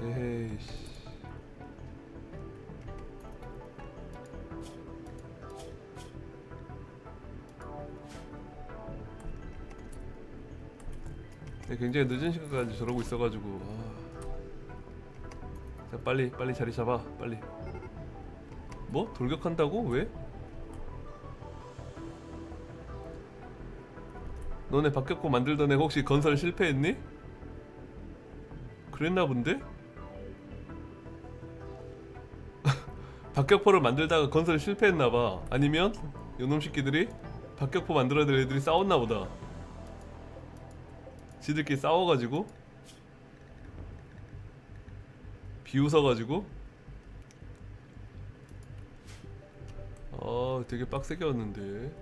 에헤이씨 네, 굉장히 늦은 시간까지 저러고 있어가지고 아. 자 빨리 빨리 자리 잡아 빨리 뭐? 돌격한다고? 왜? 너네 박격포 만들던 애 혹시 건설 실패했니? 그랬나 본데? 박격포를 만들다가 건설 실패했나봐. 아니면 요놈 새끼들이 박격포 만들어야 될 애들이 싸웠나 보다. 지들끼리 싸워가지고 비웃어가지고. 아 되게 빡세게 왔는데.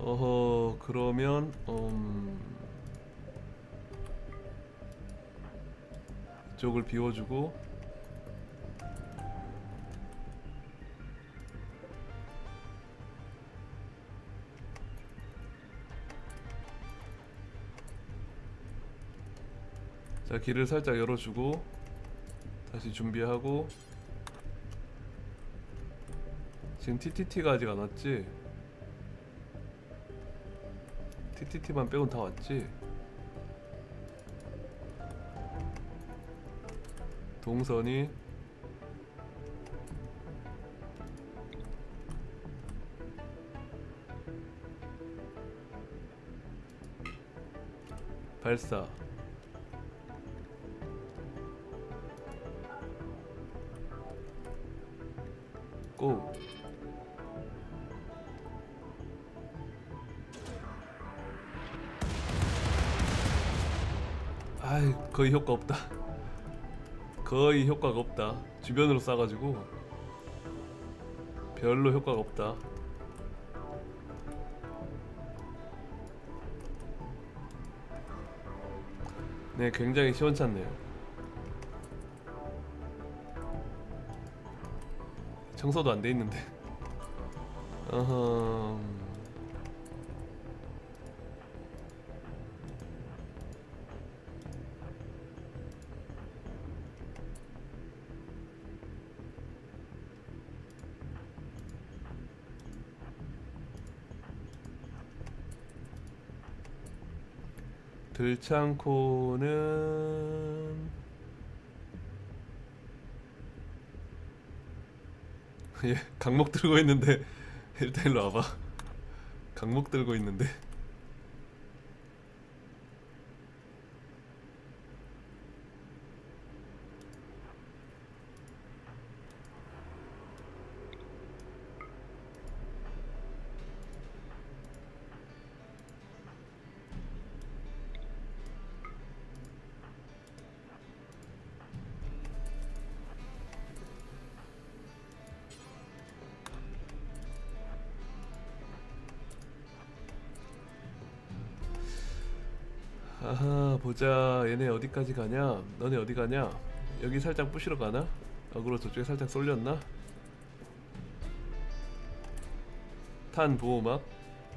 어허 그러면 음 이쪽을 비워주고 자 길을 살짝 열어주고 다시 준비하고 지금 TTT가 아직 안 왔지? TTT만 빼곤 다 왔지? 동선이 발사. 고. 아이 거의 효과 없다 거의 효과가 없다. 주변으로 쏴가지고 별로 효과가 없다. 네 굉장히 시원찮네요. 청소도 안 돼 있는데. 어허 들창코는 예, 강목 들고 있는데 일단 일로 와봐. 강목 들고 있는데. 얘네 어디까지 가냐? 너네 어디 가냐? 여기 살짝 부시러 가나? 어그로 저쪽에 살짝 쏠렸나? 탄 보호막?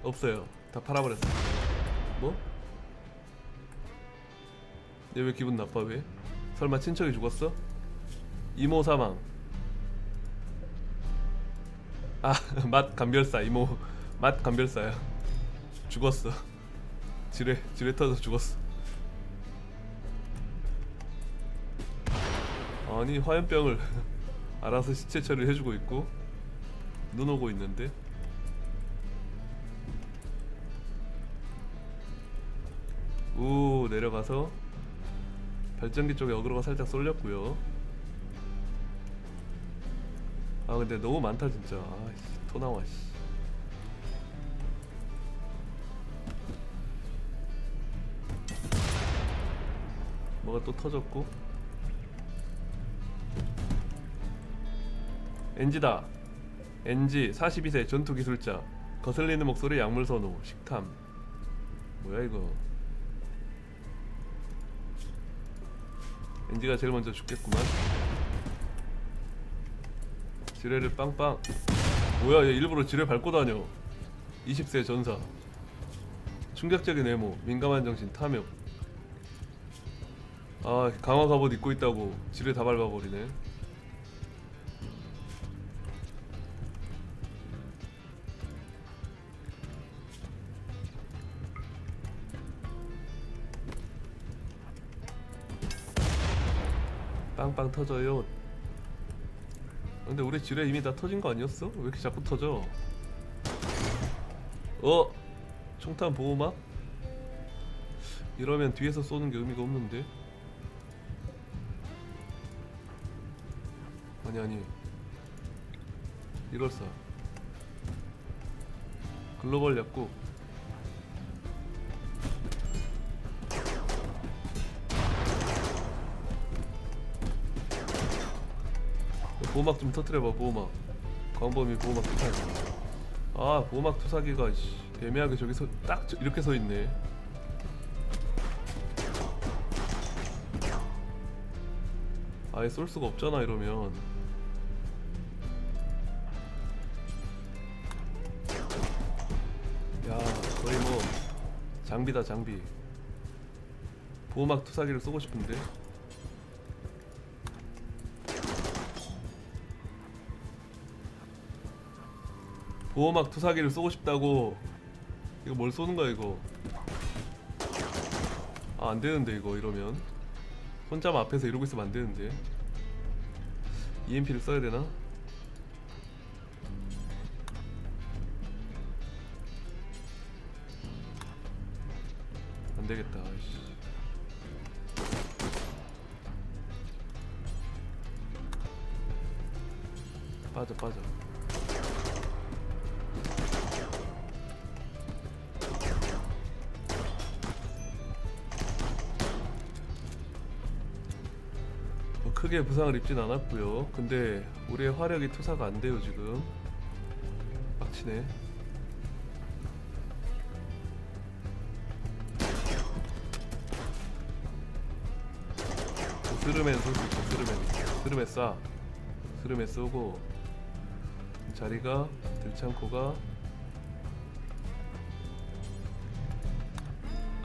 없어요. 다 팔아버렸어. 뭐? 얘 왜 기분 나빠 왜? 설마 친척이 죽었어? 이모 사망. 아 맛 감별사 이모. 맛 감별사야. 죽었어. 지뢰 지뢰 터져 죽었어. 아니 화염병을 알아서 시체 처리를 해주고 있고 눈 오고 있는데 우 내려가서 발전기 쪽에 어그로가 살짝 쏠렸고요. 아 근데 너무 많다 진짜. 아씨 토 나와 씨. 뭐가 또 터졌고 엔지다. 엔지 42세 전투기술자. 거슬리는 목소리 약물선호 식탐. 뭐야 이거? 엔지가 제일 먼저 죽겠구만. 지뢰를 빵빵. 뭐야 얘 일부러 지뢰 밟고 다녀. 20세 전사. 충격적인 외모 민감한 정신 탐욕. 아 강화 갑옷 입고 있다고 지뢰 다 밟아버리네 빵빵 터져요 근데 우리 지뢰 이미 다 터진 거 아니었어? 왜 이렇게 자꾸 터져? 어? 총탄 보호막? 이러면 뒤에서 쏘는 게 의미가 없는데 아니 아니 이걸 쏴 글로벌 약국 보호막 좀 터트려봐 보호막. 광범위 보호막 투사기 아 보호막 투사기가 씨, 애매하게 저기 서, 딱 저- 이렇게 서 있네. 아예 쏠 수가 없잖아 이러면. 야 거의 뭐 장비다 장비. 보호막 투사기를 쏘고 싶은데 보호막 투사기를 쏘고 싶다고. 이거 뭘 쏘는 거야 이거? 아 안되는데 이거 이러면. 혼자만 앞에서 이러고 있으면 안되는데. EMP를 써야 되나? 안되겠다. 빠져 빠져 크게 부상을 입진 않았고요. 근데 우리의 화력이 투사가 안 돼요 지금. 빡치네. 스르멘 쏠수 있어 스르멘 스르멘 쏴. 스르멘 쏘고. 자리가 들창코가.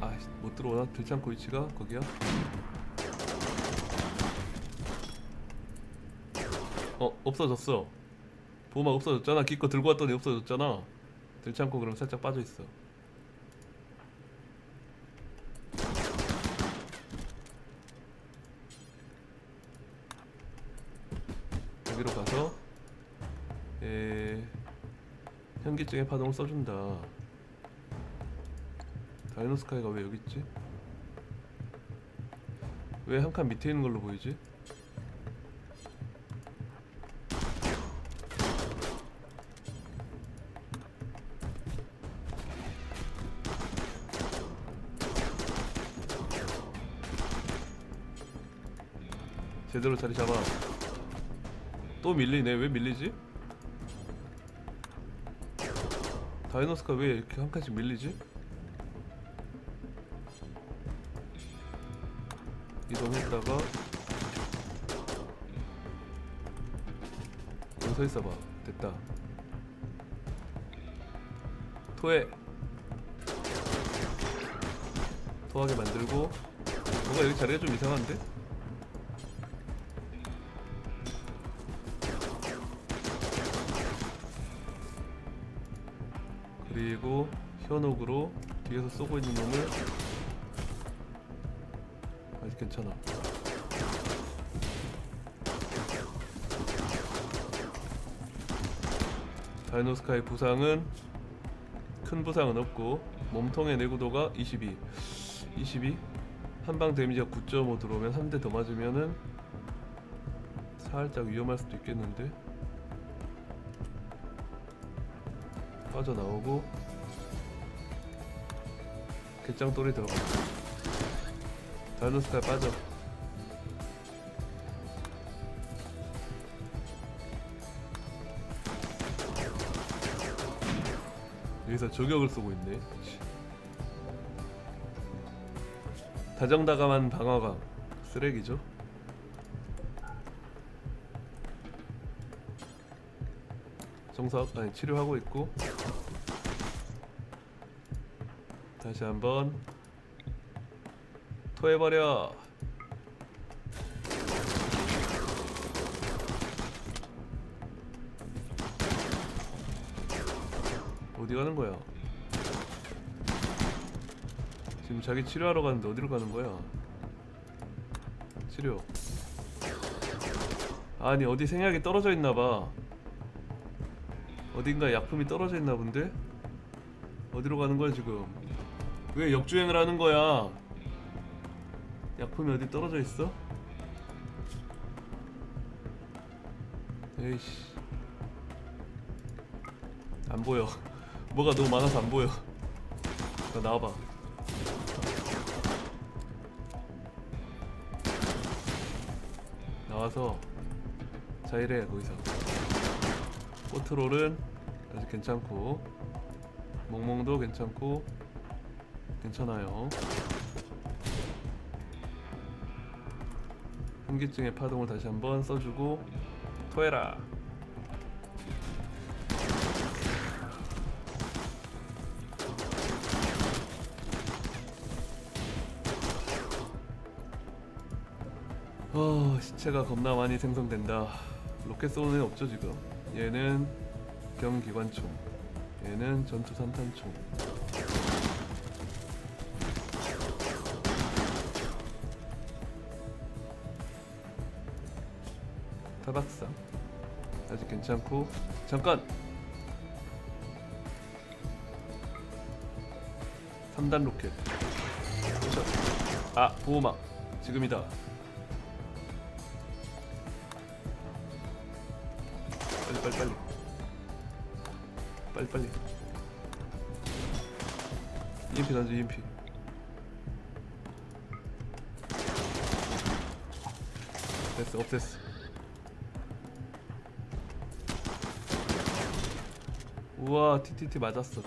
아못 들어오나? 들창코 위치가? 거기야 어 없어졌어. 보호막 없어졌잖아. 기껏 들고 왔더니 없어졌잖아. 들창코 그럼 살짝 빠져있어. 여기로 가서 에... 현기증의 파동을 써준다. 다이노스카이가 왜 여기 있지? 왜 한 칸 밑에 있는 걸로 보이지? 제대로 자리 잡아. 또 밀리네. 왜 밀리지? 다이노스가 왜 이렇게 한 칸씩 밀리지? 이동했다가 여기 서 있어봐. 됐다. 토해. 토하게 만들고 뭔가 여기 자리가 좀 이상한데? 그리고 현옥으로 뒤에서 쏘고 있는 놈을 아직 괜찮아. 다이노스카의 부상은 큰 부상은 없고 몸통의 내구도가 22 22 한방 데미지가 9.5 들어오면 한 대 더 맞으면은 살짝 위험할 수도 있겠는데 빠져나오고 개짱돌이 들어가 다이노스카에 빠져. 여기서 저격을 쏘고 있네. 치. 다정다감한 방어가 쓰레기죠 청소 아니 네, 치료하고 있고. 다시 한번. 토해버려. 어디 가는 거야? 지금 자기 치료하러 가는데 어디로 가는 거야? 치료. 아니 어디 생약이 떨어져 있나봐. 어딘가 약품이 떨어져 있나 본데? 어디로 가는 거야 지금? 왜 역주행을 하는 거야? 약품이 어디 떨어져 있어? 에이씨 안 보여 뭐가 너무 많아서 안 보여 나 나와봐 나와서 자 이래 거기서 포트롤은 아직 괜찮고 몽몽도 괜찮고 괜찮아요. 현기증의 파동을 다시 한번 써주고 토해라. 어 시체가 겁나 많이 생성된다. 로켓 쏘는 애 없죠 지금 얘는 경기관총 얘는 전투 산탄총. 타박상 아직 괜찮고. 잠깐! 3단 로켓. 자, 아 보호막. 지금이다 빨리. EMP 던져 EMP 됐어 없앴어. 우와 TTT 맞았어.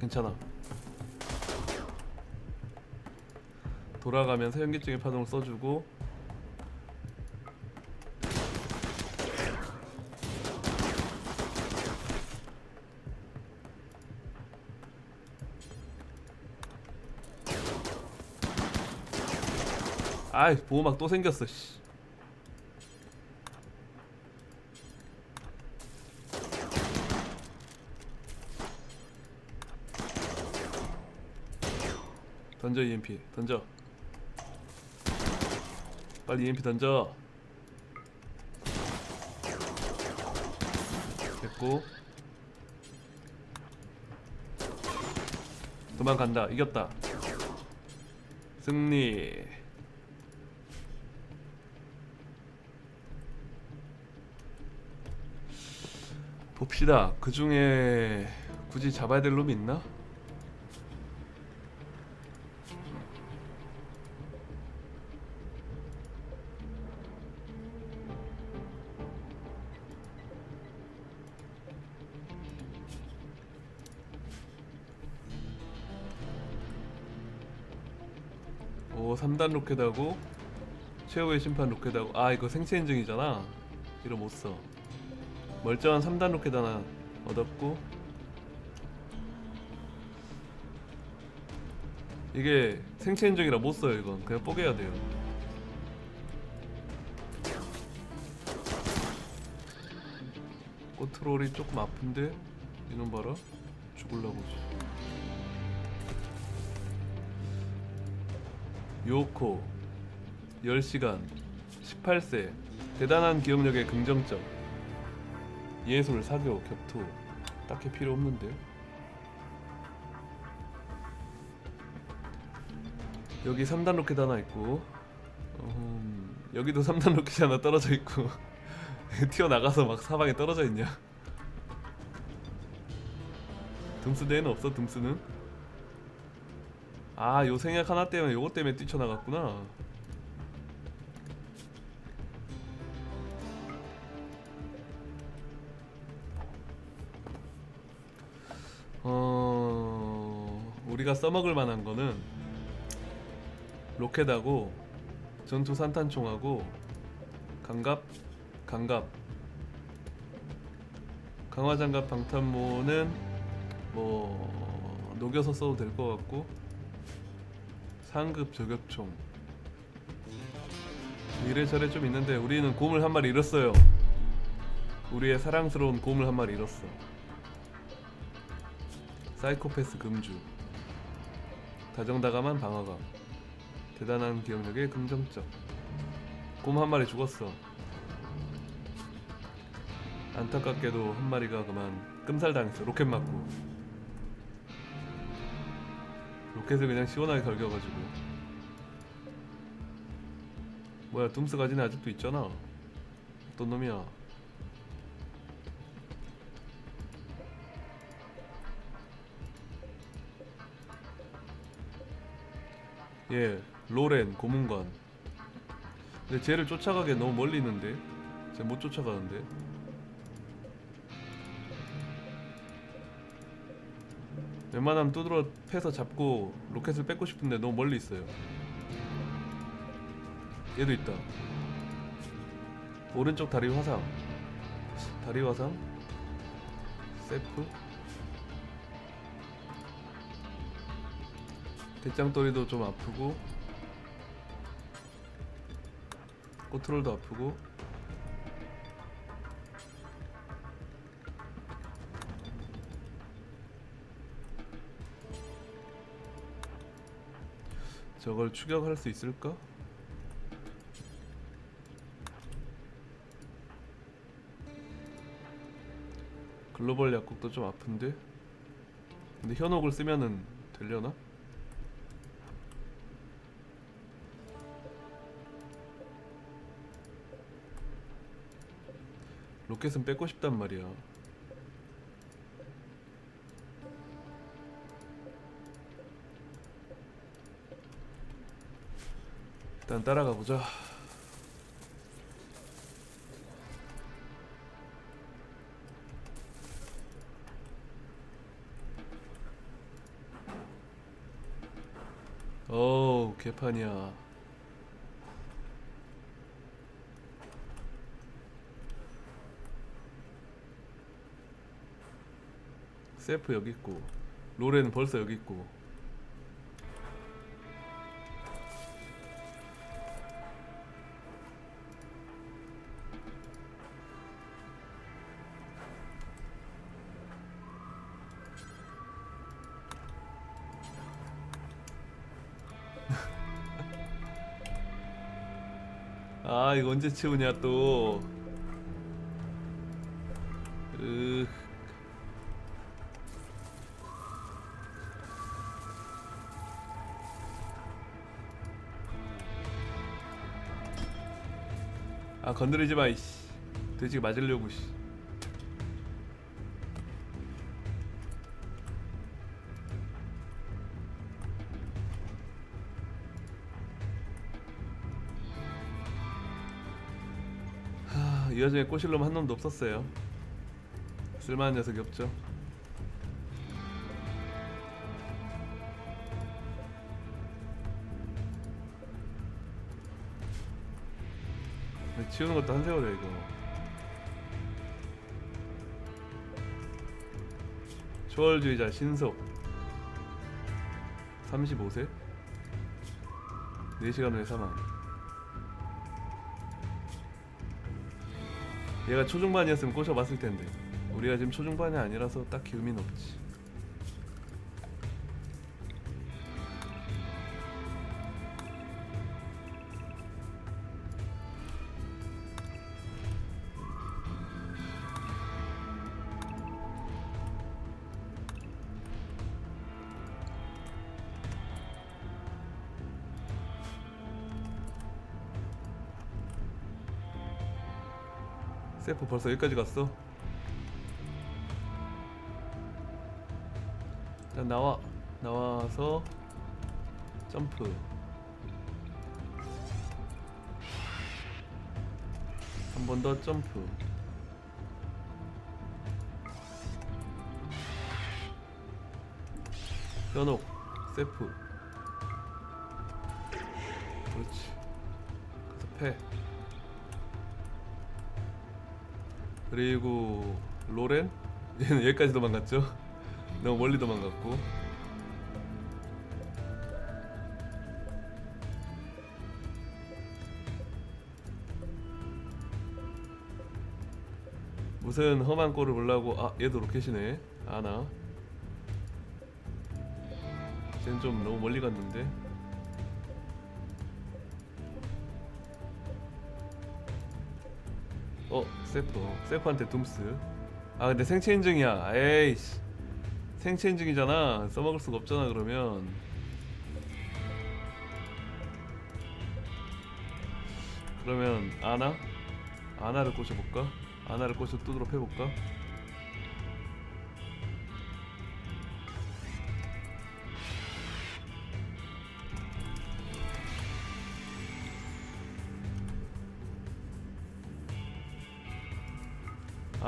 괜찮아. 돌아가면서 현기증의 파동을 써주고 아이 보호막 또 생겼어 씨. 던져 EMP 던져. 빨리 EMP 던져. 됐고. 도망간다. 이겼다. 승리 봅시다. 그 중에 굳이 잡아야 될 놈이 있나? 오 3단 로켓하고 최후의 심판 로켓하고. 아 이거 생체 인증이잖아. 이거 못써 멀쩡한 3단 로켓 하나 얻었고 이게 생체 인증이라 못 써요 이건. 그냥 뽀개야 돼요. 꼬트롤이 조금 아픈데 이놈 봐라. 죽을라고 요코 10시간 18세. 대단한 기억력의 긍정점 예술 사교 격투. 딱히 필요 없는데 여기 3단 로켓 하나 있고 음, 여기도 3단 로켓이 하나 떨어져 있고 튀어나가서 막 사방에 떨어져 있냐? 둠스대에는 없어 둠스는? 아요 생약 하나 때문에 요거 때문에 뛰쳐나갔구나 써먹을 만한 거는 로켓하고 전투 산탄총하고 강갑 강갑 강화장갑 방탄모는 뭐 녹여서 써도 될 것 같고 상급 저격총 이래저래 좀 있는데 우리는 곰을 한 마리 잃었어요 우리의 사랑스러운 곰을 한 마리 잃었어. 사이코패스 금주. 다정다감한 방어감. 대단한 기억력의 긍정적. 곰한 마리 죽었어. 안타깝게도 한 마리가 그만 끔살당했어. 로켓 맞고. 로켓을 그냥 시원하게 걸겨가지고. 뭐야, 둠스 가지는 아직도 있잖아. 어떤 놈이야? 예, 로렌 고문관. 근데 쟤를 쫓아가기에 너무 멀리 있는데, 쟤 못 쫓아가는데. 웬만하면 두드러 패서 잡고 로켓을 뺏고 싶은데 너무 멀리 있어요. 얘도 있다. 오른쪽 다리 화상. 다리 화상. 세프. 대짱돌이도 좀 아프고 꼬트롤도 아프고 저걸 추격할 수 있을까? 글로벌 약국도 좀 아픈데 근데 현혹을 쓰면은 되려나? 로켓은 뺏고 싶단 말이야. 일단 따라가 보자. 어우 개판이야. 세프 여기 있고 로렌은 벌써 여기 있고. 아 이거 언제 치우냐 또 건드리지 마 이씨. 돼지가 맞으려고 씨. 하, 이 와중에 꼬실 놈 한 놈도 없었어요. 쓸만한 녀석이 없죠 치우는 것도 한 세월이야 이거. 초월주의자 신속. 35세? 4시간 후에 사망. 얘가 초중반이었으면 꼬셔봤을 텐데. 우리가 지금 초중반이 아니라서 딱히 의미는 없지 세프 벌써 여기까지 갔어? 일단 나와 나와서 점프. 한 번 더 점프. 현혹 세프. 그렇지. 가서 패 그리고 로렌? 얘는 여기까지 도망갔죠? 너무 멀리 도망갔고. 무슨 험한 꼴을 보려고 아 얘도 로켓이네. 아나. 쟤는 좀 너무 멀리 갔는데 어 세프 세프한테 둠스 아 근데 생체 인증이야 에이씨 생체 인증이잖아 써먹을 수가 없잖아 그러면 그러면 아나? 아나를 꼬셔볼까? 아나를 꼬셔 뚜드럽 해볼까?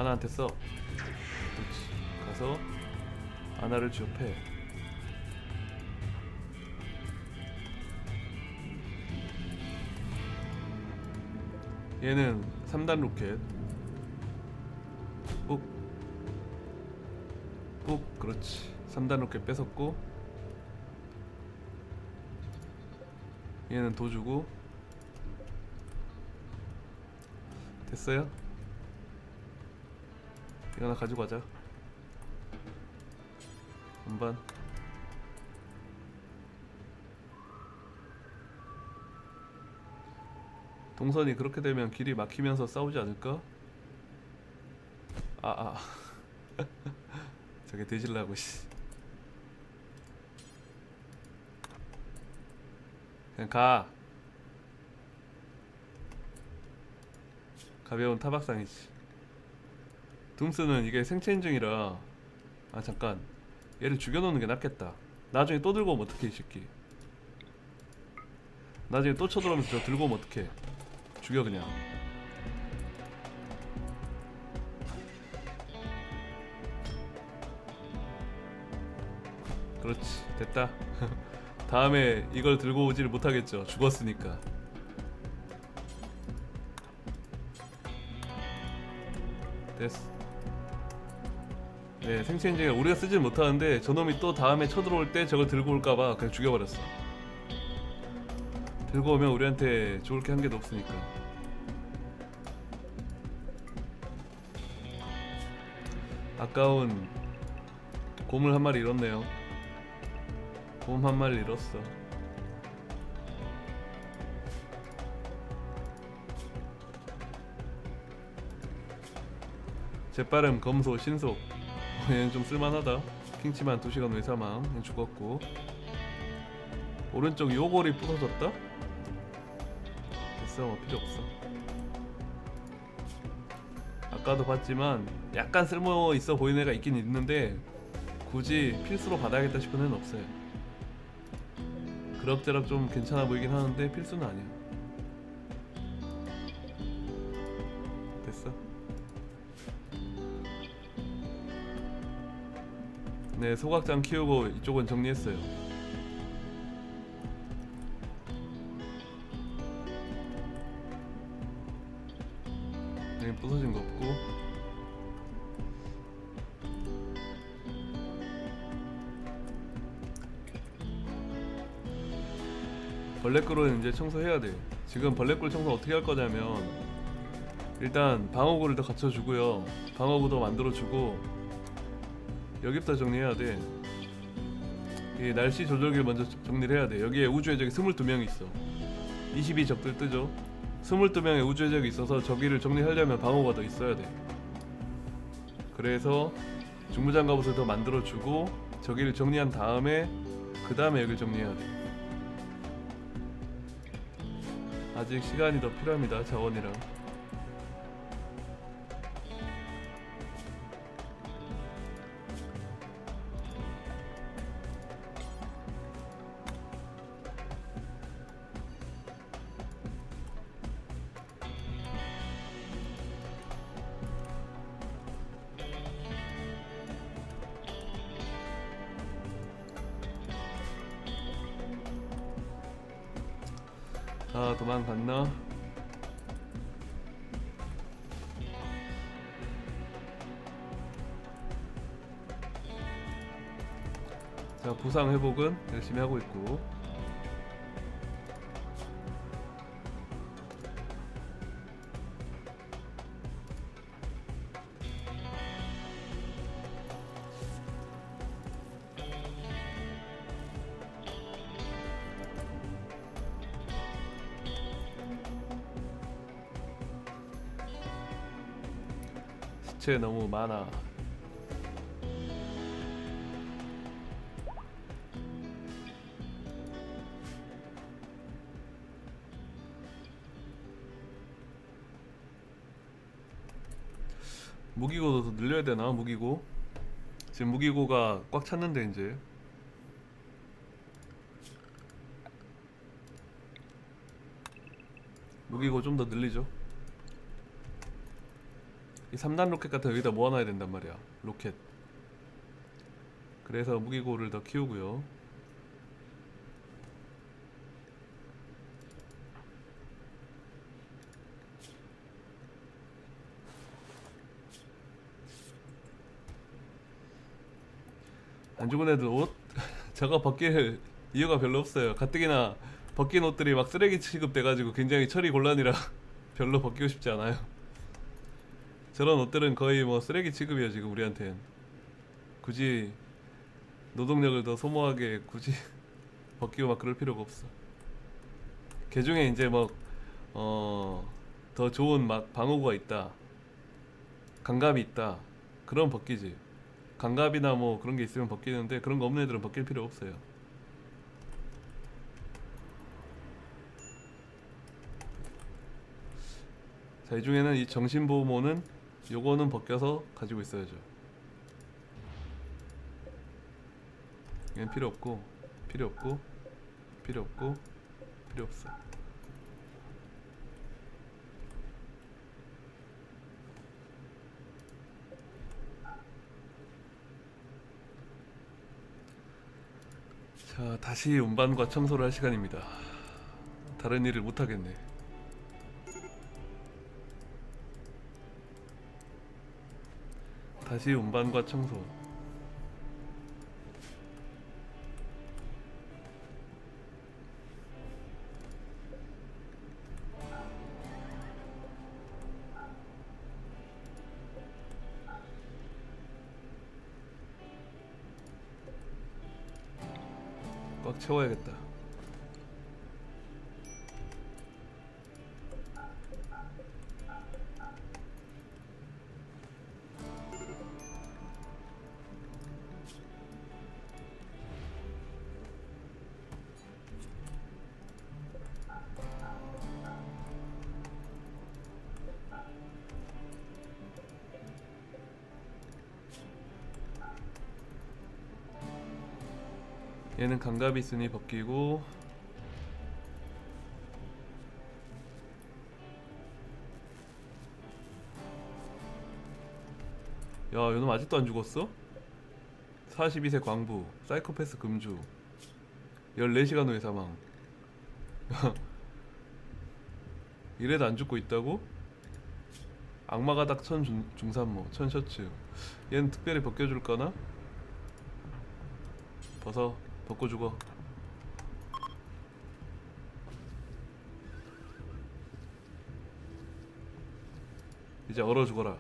아나한테 써. 그렇지. 가서 아나를 취업해. 얘는 3단 로켓. ปุ๊ปุ๊ 그렇지. 3단 로켓 뺏었고 얘는 도 주고. 됐어요? 이거 하나 가지고 가자 한반 동선이 그렇게 되면 길이 막히면서 싸우지 않을까? 아, 아. 저게 되질라고, 씨. 그냥 가. 가벼운 타박상이지. 둠스는 이게 생체 인증이라. 아, 잠깐. 얘를 죽여놓는 게 낫겠다. 나중에 또 들고 오면 어떡해, 이 새끼. 나중에 또 쳐들어오면서 저 들고 오면 어떡해. 죽여 그냥 그렇지 됐다 다음에 이걸 들고 오지를 못하겠죠 죽었으니까 됐어 네 생체인증을 우리가 쓰질 못하는데 저놈이 또 다음에 쳐들어올 때 저걸 들고 올까봐 그냥 죽여버렸어. 들고 오면 우리한테 좋을 게 한 개도 없으니까. 아까운 곰을 한 마리 잃었네요. 곰 한 마리 잃었어. 재빠름 검소 신속. 어, 얘는 좀 쓸만하다. 킹치만 2시간 후에 사망 얘는 죽었고. 오른쪽 요골이 부서졌다? 됐어 뭐 필요 없어. 아까도 봤지만 약간 쓸모 있어 보이는 애가 있긴 있는데 굳이 필수로 받아야겠다 싶은 애는 없어요. 그럭저럭 좀 괜찮아 보이긴 하는데 필수는 아니야 네 소각장 키우고 이쪽은 정리했어요. 여기 부서진 거 없고. 벌레꿀은 이제 청소해야 돼 지금 벌레꿀 청소 어떻게 할 거냐면 일단 방어구를 더 갖춰주고요. 방어구도 만들어주고 여기부터 정리해야 돼 이 날씨 조절기를 먼저 정리를 해야 돼 여기에 우주 해적이 22명이 있어 22 적들 뜨죠 22명의 우주 해적이 있어서 저기를 정리하려면 방어가 더 있어야 돼. 그래서 중무장 갑옷을 더 만들어주고 저기를 정리한 다음에 그 다음에 여기를 정리해야 돼. 아직 시간이 더 필요합니다. 자원이랑. 부상 회복은 열심히 하고 있고. 시체 너무 많아. 늘려야 되나 무기고? 지금 무기고가 꽉 찼는데 이제 무기고 좀 더 늘리죠. 이 3단 로켓 같은 거 여기다 모아놔야 된단 말이야. 로켓. 그래서 무기고를 더 키우고요. 안 죽은 애들 옷 저거 벗길 이유가 별로 없어요. 가뜩이나 벗긴 옷들이 막 쓰레기 취급돼가지고 굉장히 처리 곤란이라 별로 벗기고 싶지 않아요. 저런 옷들은 거의 뭐 쓰레기 취급이에요 지금 우리한텐. 굳이 노동력을 더 소모하게 굳이 벗기고 막 그럴 필요가 없어. 개 중에 이제 뭐어더 좋은 막 방어구가 있다. 감갑이 있다. 그럼 벗기지. 감갑이나 뭐 그런 게 있으면 벗기는데 그런 거 없는 애들은 벗길 필요 없어요. 자, 이 중에는 이 정신보호모는 요거는 벗겨서 가지고 있어야죠. 얘는 필요 없고, 필요 없고, 필요 없고, 필요 없어. 자, 다시 운반과 청소를 할 시간입니다. 다른 일을 못 하겠네. 다시 운반과 청소. 꽉 채워야겠다. 얘는 감갑이 있으니 벗기고 야 요놈 아직도 안 죽었어? 42세 광부 사이코패스 금주 14시간 후에 사망 이래도 안 죽고 있다고? 악마가 닥 천 중, 중산모 천 셔츠 얘는 특별히 벗겨줄까나? 벗어 벗고 죽어. 이제 얼어 죽어라.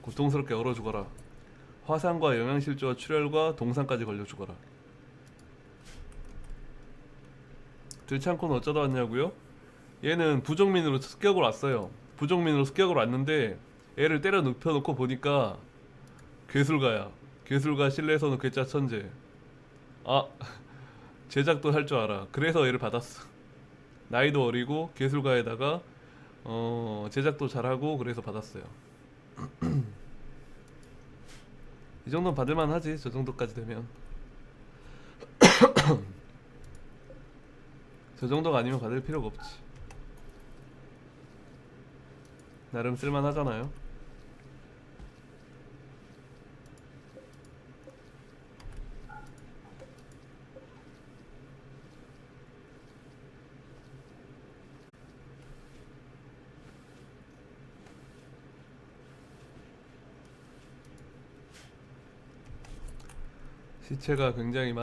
고통스럽게 얼어 죽어라. 화상과 영양실조와 출혈과 동상까지 걸려 죽어라. 들창코는 어쩌다 왔냐고요? 얘는 부정민으로 습격으로 왔어요. 부정민으로 습격으로 왔는데 애를 때려 눕혀놓고 보니까 괴술가야. 괴술가 실내에서는 괴짜 천재 아 제작도 할 줄 알아. 그래서 얘를 받았어. 나이도 어리고 기술가에다가 어 제작도 잘하고 그래서 받았어요. 이 정도는 받을만 하지. 저 정도까지 되면. 저 정도가 아니면 받을 필요가 없지. 나름 쓸만 하잖아요. 시체가 굉장히 많